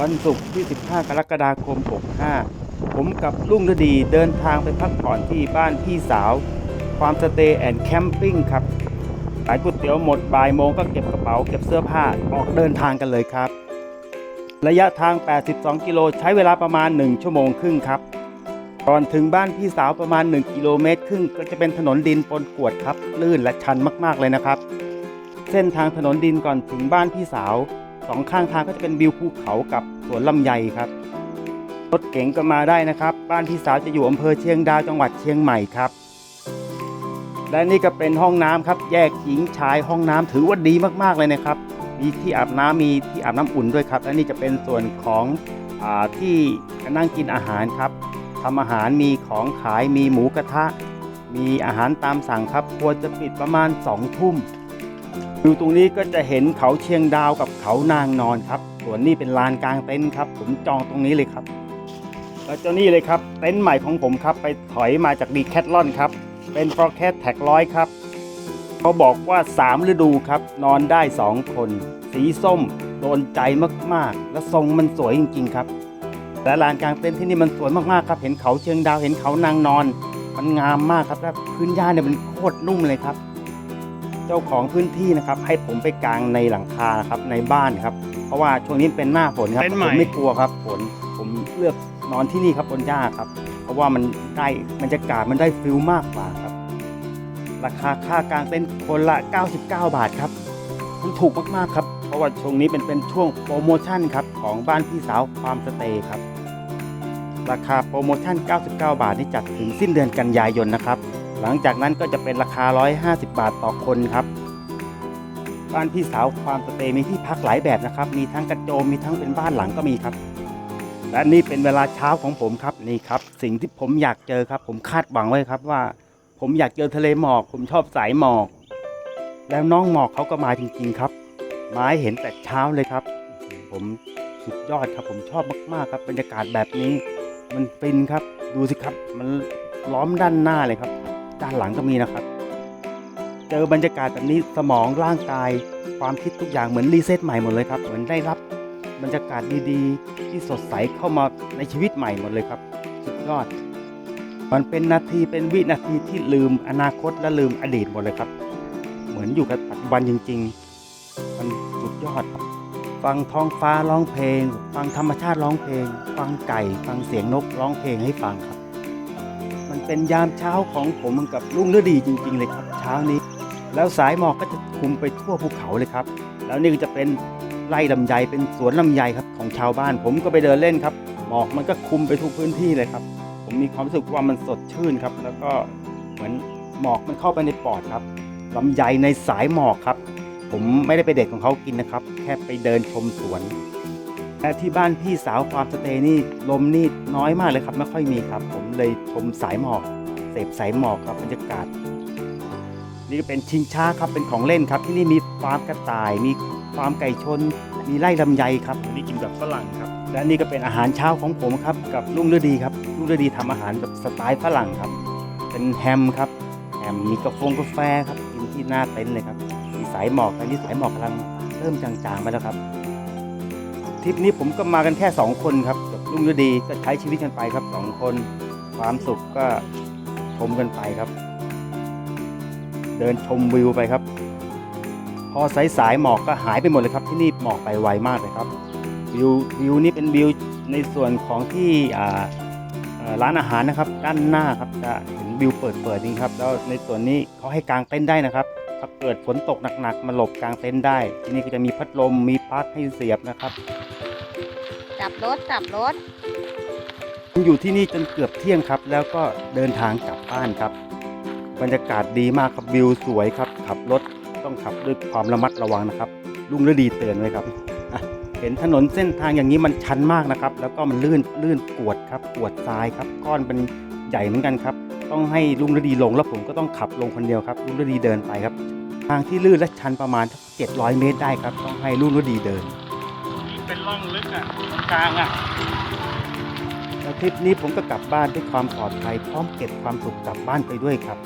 วันศุกร์ที่ 15 กรกฎาคม 65 ผมกับลุงฤดีเดินทางไปพักผ่อนที่บ้านพี่สาวฟามสเตย์แอนด์แคมปิ้งครับขายก๋วยเตี๋ยวหมดบ่ายโมงก็เก็บกระเป๋าเก็บเสื้อผ้าออกเดินทางกันเลยครับ ระยะทาง 82 กิโลใช้เวลาประมาณ 1 ชั่วโมงครึ่งครับ ก่อนถึงบ้านพี่สาวประมาณ 1 กิโลเมตรครึ่งก็จะเป็นถนนดินปนกวดครับลื่นและชันมากๆเลยนะครับ เส้นทางถนนดินก่อนถึงบ้านพี่สาว สองข้างทางก็จะเป็นวิวภูเขากับสวนลำไยครับ รถเก๋งก็มาได้นะครับ บ้านพี่สาวจะอยู่อำเภอเชียงดาวจังหวัดเชียงใหม่ครับ และนี่ก็เป็นห้องน้ำครับ แยกหญิงชายห้องน้ำถือว่าดีมากๆเลยนะครับ มีที่อาบน้ำมีที่อาบน้ำอุ่นด้วยครับ และนี่จะเป็นส่วนของอที่นั่งกินอาหารครับทำอาหารมีของขายมีหมูกระทะ มีอาหารตามสั่งครับ ควรจะปิดประมาณ2ทุ่ม อยู่ตรงนี้ก็จะเห็นเขาเชียงดาวกับเขานางนอนครับส่วนนี้เป็นลานกลางเต็นท์ครับ ผมจองตรงนี้เลยครับ แล้วเจ้านี่เลยครับเต็นท์ใหม่ของผมครับ ไปถอยมาจากดีแคทลอนครับ เป็น f o r c a s t แท็กร้อยครับเขาบอกว่า 3 ฤดูครับ นอนได้ 2 คน สีส้มโดนใจมากๆ และทรงมันสวยจริง ๆ ครับและลานกลางเต็นท์ที่นี่มันสวยมากๆครับ เห็นเขาเชียงดาวเห็นเขานางนอน มันงามมากครับและพื้นหญ้าเนี่ยมันโคตรนุ่มเลยครับ เจ้าของพื้นที่นะครับ ให้ผมไปกางในหลังคาครับในบ้านครับ เพราะว่าช่วงนี้เป็นหน้าฝนครับเต็นท์ผใหม่ มไม่กลัวครับฝนผมเลือกนอนที่นี่ครับบนหญ้าครับ เพราะว่ามันได้บรรยากาศมันได้ฟิลมากกว่าครับ ราคาค่ากางเต็นท์คนละ 99 บาทครับมันถูกมากๆครับ เพราะว่าช่วงนี้เป็นเป็นช่วงโปรโมชั่นครับของบ้านพี่สาวฟาร์มสเตย์ครับ ราคาโปรโมชั่น 99 บาทนี่จัดถึงสิ้นเดือนกันยายนนะครับ หลังจากนั้นก็จะเป็นราคา 150 บาทต่อคนครับ บ้านพี่สาวฟามสเตย์มีที่พักหลายแบบนะครับ มีทั้งกระโจมมีทั้งเป็นบ้านหลังก็มีครับ และนี่เป็นเวลาเช้าของผมครับนี่ครับ สิ่งที่ผมอยากเจอครับ ผมคาดหวังไว้ครับว่า ผมอยากเจอทะเลหมอก ผมชอบสายหมอก แล้วน้องหมอกเขาก็มาจริง ๆ ครับมาให้เห็นแต่เช้าเลยครับ ผมสุดยอดครับ ผมชอบมาก ๆ ครับบรรยากาศแบบนี้ มันฟินครับ ดูสิครับ มันล้อมด้านหน้าเลยครับ ด้านหลังก็มีนะครับ เจอบรรยากาศแบบนี้สมองร่างกาย ความคิดทุกอย่างเหมือนรีเซ็ตใหม่หมดเลยครับเหมือนได้รับบรรยากาศดีๆ ที่สดใสเข้ามาในชีวิตใหม่หมดเลยครับ สุดยอด มันเป็นนาทีเป็นวินาทีที่ลืมอนาคตและลืมอดีตหมดเลยครับ เหมือนอยู่กับปัจจุบันจริง ๆ มันสุดยอด ฟังท้องฟ้าร้องเพลง ฟังธรรมชาติร้องเพลง ฟังไก่ ฟังเสียงนกร้องเพลงให้ฟังครับ มันเป็นยามเช้าของผมกับลุงฤดีจริง ๆ เลยครับ เช้านี้ แล้วสายหมอกก็จะคลุมไปทั่วภูเขาเลยครับ แล้วนี่ก็จะเป็นไร่ลำไยเป็นสวนลำไยครับของชาวบ้าน ผมก็ไปเดินเล่นครับ หมอกมันก็คลุมไปทุกพื้นที่เลยครับ ผมมีความรู้สึกว่ามันสดชื่นครับ แล้วก็เหมือนหมอกมันเข้าไปในปอดครับลำไยในสายหมอกครับ ผมไม่ได้ไปเด็ดของเขากินนะครับ แค่ไปเดินชมสวน และที่บ้านพี่สาวฟาร์มสเตย์นี่ลมนี่น้อยมากเลยครับ ไม่ค่อยมีครับ ผมเลยชมสายหมอกเสพสายหมอกครับบรรยากาศ นี่ก็เป็นชิงช้าครับเป็นของเล่นครับ ที่นี่มีฟาร์มกระต่าย มีฟาร์มไก่ชน มีไร่ลำไยครับอันนี้กินแบบฝรั่งครับ และนี่ก็เป็นอาหารเช้าของผมครับ กับลุงฤดีครับลุงฤดีทำอาหารแบบสไตล์ฝรั่งครับ เป็นแฮมครับแฮมมีกาแฟกาแฟครับกินที่หน้าเต็นท์เลยครับมีสายหมอกตอนนี้สายหมอกกำลังเริ่มจางๆไปแล้วครับ ทริปนี้ผมก็มากันแค่สองคนครับกับลุงฤดีก็ใช้ชีวิตกันไปครับสองคน ความสุขก็ชมกันไปครับ เดินชมวิวไปครับ พอสายสายหมอกก็หายไปหมดเลยครับที่นี่หมอกไปไวมากเลยครับวิววิวนี่เป็นวิวในส่วนของที่ร้านอาหารนะครับ ด้านหน้าครับจะเห็นวิวเปิดเปิดจริงครับ แล้วในส่วนนี้เขาให้กางเต็นท์ได้นะครับ ถ้าเกิดฝนตกหนักๆมาหลบกางเต็นท์ได้ ที่นี่ก็จะมีพัดลมมีปลั๊กให้เสียบนะครับจับรถจับรถผมอยู่ที่นี่จนเกือบเที่ยงครับ แล้วก็เดินทางกลับบ้านครับ บรรยากาศดีมากครับวิวสวยครับ ขับรถต้องขับด้วยความระมัดระวังนะครับลุงฤดีเตือนไว้ครับอะเห็นถนนเส้นทางอย่างนี้มันชันมากนะครับ แล้วก็มันลื่นลื่นกวดครับกวดทรายครับ ก้อนเป็นใหญ่เหมือนกันครับ ต้องให้ลุงฤดีลงแล้วผมก็ต้องขับลงคนเดียวครับลุงฤดีเดินไปครับ ทางที่ลื่นและชันประมาณ700 เมตรได้ครับ ต้องให้ลุงฤดีเดิน เป็นร่องลึกอะกลางอะแล้วทริปนี้ผมก็กลับบ้านด้วยความปลอดภัยพร้อมเก็บความสุขกลับบ้านไปด้วยครับ